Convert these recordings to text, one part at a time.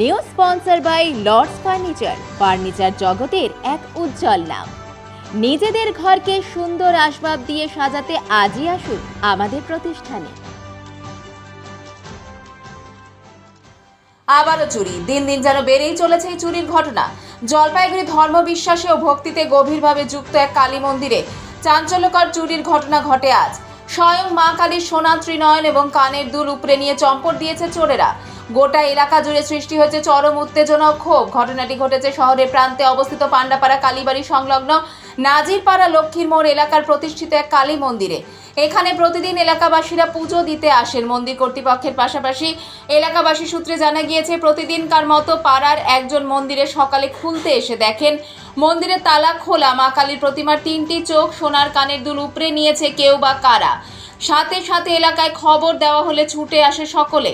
New sponsor by Lords furniture. Furniture জগতের এক উজ্জ্বল নাম। নিজেদের ঘরকে সুন্দর আসবাব দিয়ে সাজাতে আজই আসুন আমাদের প্রতিষ্ঠানে। আবারও চুরি। দিন দিন যেন বেড়েই চলেছে এই চুরির ঘটনা। জলপাইগুড়ি ধর্মবিশ্বাসে ও ভক্তিতে গভীরভাবে যুক্ত এক কালী মন্দিরে চাঞ্চল্যকর চুরির ঘটনা ঘটে আজ। স্বয়ং মা কালীর সোনা ত্রিনয়ন এবং কানের দুল উপরে নিয়ে চম্পট দিয়েছে চোরেরা। গোটা এলাকা জুড়ে সৃষ্টি হয়েছে চরম উত্তেজনা ক্ষোভ। ঘটনাটি ঘটেছে শহরের প্রান্তে অবস্থিত পান্ডাপাড়া কালীবাড়ি সংলগ্ন নাজিরপাড়া লক্ষ্মীর মোড় এলাকার প্রতিষ্ঠিত এক কালী মন্দিরে। এখানে প্রতিদিন এলাকাবাসীরা পুজো দিতে আসেন। মন্দির কর্তৃপক্ষের পাশাপাশি এলাকাবাসী সূত্রে জানা গিয়েছে, প্রতিদিনকার মতো পাড়ার একজন মন্দিরে সকালে খুলতে এসে দেখেন মন্দিরের তালা খোলা, মা কালীর প্রতিমার তিনটি চোখ সোনার কানের দুল উপড়ে নিয়েছে কেউ বা কারা? সাথে সাথে এলাকায় খবর দেওয়া হলে ছুটে আসে সকলে।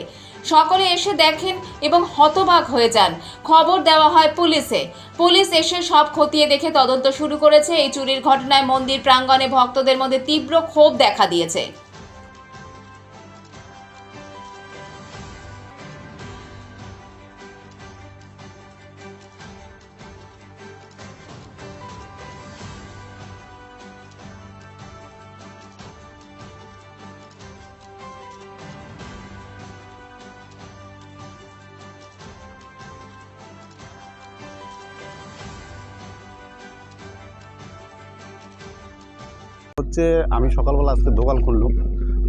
সকলে এসে দেখেন এবং হতবাক হয়ে যান। খবর দেওয়া হয় পুলিশে। পুলিশ এসে সব খতিয়ে দেখে তদন্ত শুরু করেছে। এই চুরির ঘটনায় মন্দির প্রাঙ্গণে ভক্তদের মধ্যে তীব্র ক্ষোভ দেখা দিয়েছে। হচ্ছে আমি সকালবেলা আজকে দোকান খুললুম।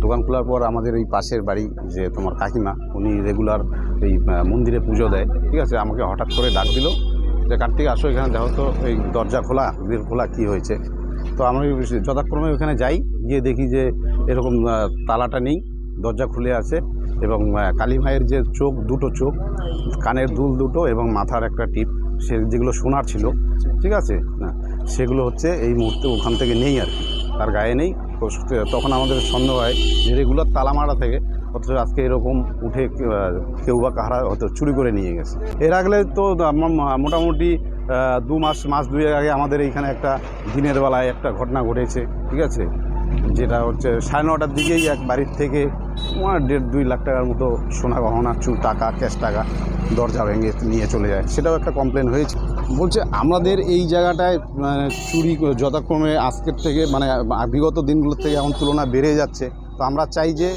দোকান খোলার পর আমাদের এই পাশের বাড়ি যে তোমার কাকিমা, উনি রেগুলার এই মন্দিরে পুজো দেয়, ঠিক আছে? আমাকে হঠাৎ করে ডাক দিল যে, কার্তিক, আসো এখানে, দেখো তো এই দরজা খোলা গ্রিল খোলা, কী হয়েছে? তো আমি যথাক্রমে ওখানে যাই, গিয়ে দেখি যে এরকম তালাটা নেই, দরজা খুলে আছে এবং কালী মায়ের যে চোখ, দুটো চোখ, কানের দুল দুটো এবং মাথার একটা টিপ, সে যেগুলো সোনার ছিল, ঠিক আছে? না, সেগুলো হচ্ছে এই মুহূর্তে ওখান থেকে নেই আর কি। তার গায়ে নেই। তখন আমাদের সন্দেহ হয় যে রেগুলার তালা মারা থেকে অথচ আজকে এরকম উঠে কেউ বা কাহারা হয়তো চুরি করে নিয়ে গেছে। এর আগলে তো মোটামুটি দু মাস মাস দুই আগে আমাদের এইখানে একটা দিনের বেলায় একটা ঘটনা ঘটেছে, ঠিক আছে? যেটা হচ্ছে সাড়ে নটার দিকেই এক বাড়ির থেকে তোমার দেড় দুই লাখ টাকার মতো সোনা গহনা চু টাকা, ক্যাশ টাকা দরজা ভেঙে নিয়ে চলে যায়। সেটাও একটা কমপ্লেন হয়েছে। বলছে, আমাদের এই জায়গাটায় মানে চুরি যথাক্রমে আজকের থেকে মানে বিগত দিনগুলোর থেকে এখন তুলনা বেড়ে যাচ্ছে। তো আমরা চাই যে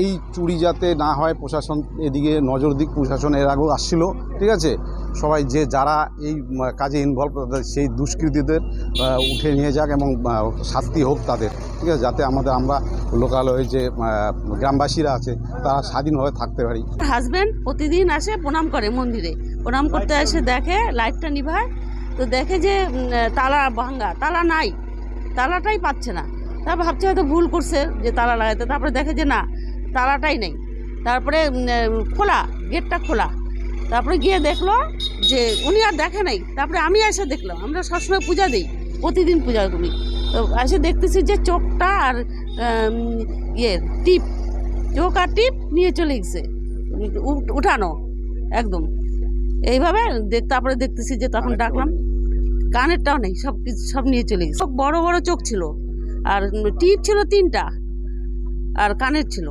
এই চুরি যাতে না হয় প্রশাসন এদিকে নজর দিক প্রশাসন এর আগেও আসছিল ঠিক আছে? সবাই যে যারা এই কাজে ইনভলভ সেই দুষ্কৃতীদের উঠে নিয়ে যাক এবং শাস্তি হোক তাদের ঠিক আছে? যাতে আমাদের আমরা লোকালয়ে যে গ্রামবাসীরা আছে তারা স্বাধীনভাবে থাকতে পারি। হাজব্যান্ড প্রতিদিন আসে প্রণাম করে মন্দিরে। প্রণাম করতে এসে দেখে লাইটটা নিভায়। তো দেখে যে তালা ভাঙ্গা তালা নাই। তালাটাই পাচ্ছে না। তারপর ভাবছে হয়তো ভুল করছে যে তালা লাগাইতে তারপরে দেখে যে না তালাটাই নেই। তারপরে খোলা গেটটা খোলা। তারপরে গিয়ে দেখল যে উনি আর দেখে নাই। তারপরে আমি এসে দেখলাম। আমরা সবসময় পূজা দিই প্রতিদিন পূজা করি। তো এসে দেখতেছি যে চোখটা আর ইয়ে টিপ। চোখ আর টিপ নিয়ে চলে গেছে। উঠানো একদম। এইভাবে দেখ- তারপরে দেখতেছি যে তখন ডাকলাম। কানেরটাও নেই সব কিছু সব নিয়ে চলে গেছে। বড় বড় চোখ ছিল। আর টিপ ছিল তিনটা আর কানের ছিল।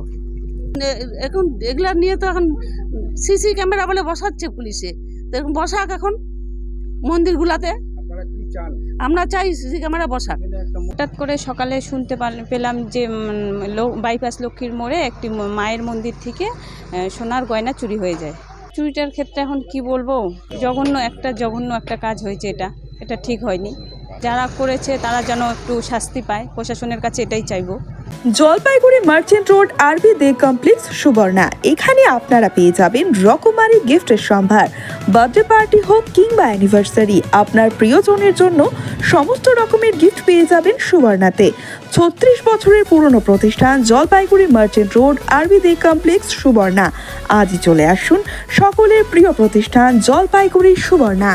এখন এগুলা নিয়ে তো এখন সিসি ক্যামেরা বলে বসাচ্ছে পুলিশে। তো এখন বসাক এখন মন্দিরগুলাতে। আমরা চাই সিসি ক্যামেরা বসাক। হঠাৎ করে সকালে শুনতে পেলাম যে লো- বাইপাস লক্ষ্মীর মোড়ে একটি মায়ের মন্দির থেকে সোনার গয়না চুরি হয়ে যায়। চুরিটার ক্ষেত্রে এখন কি বলব? জঘন্য একটা জঘন্য একটা কাজ হয়েছে এটা। এটা ঠিক হয়নি। যারা করেছে তারা যেন একটু শাস্তি পায়। প্রশাসনের কাছে এটাই চাইব। জলপাইগুড়ি মার্চেন্ট রোড আরবি দে কমপ্লেক্স সুবর্ণা। এখানে আপনারা পেয়ে যাবেন রকমারি গিফটের সম্ভার। বার্থডে পার্টি হোক কিংবা অ্যানিভার্সারি আপনার প্রিয়জনের জন্য সমস্ত রকমের গিফট পেয়ে যাবেন সুবর্ণাতে। ছত্রিশ বছরের পুরনো প্রতিষ্ঠান জলপাইগুড়ি মার্চেন্ট রোড আরবি দে কমপ্লেক্স সুবর্ণা। আজই চলে আসুন সকলের প্রিয় প্রতিষ্ঠান জলপাইগুড়ি সুবর্ণা।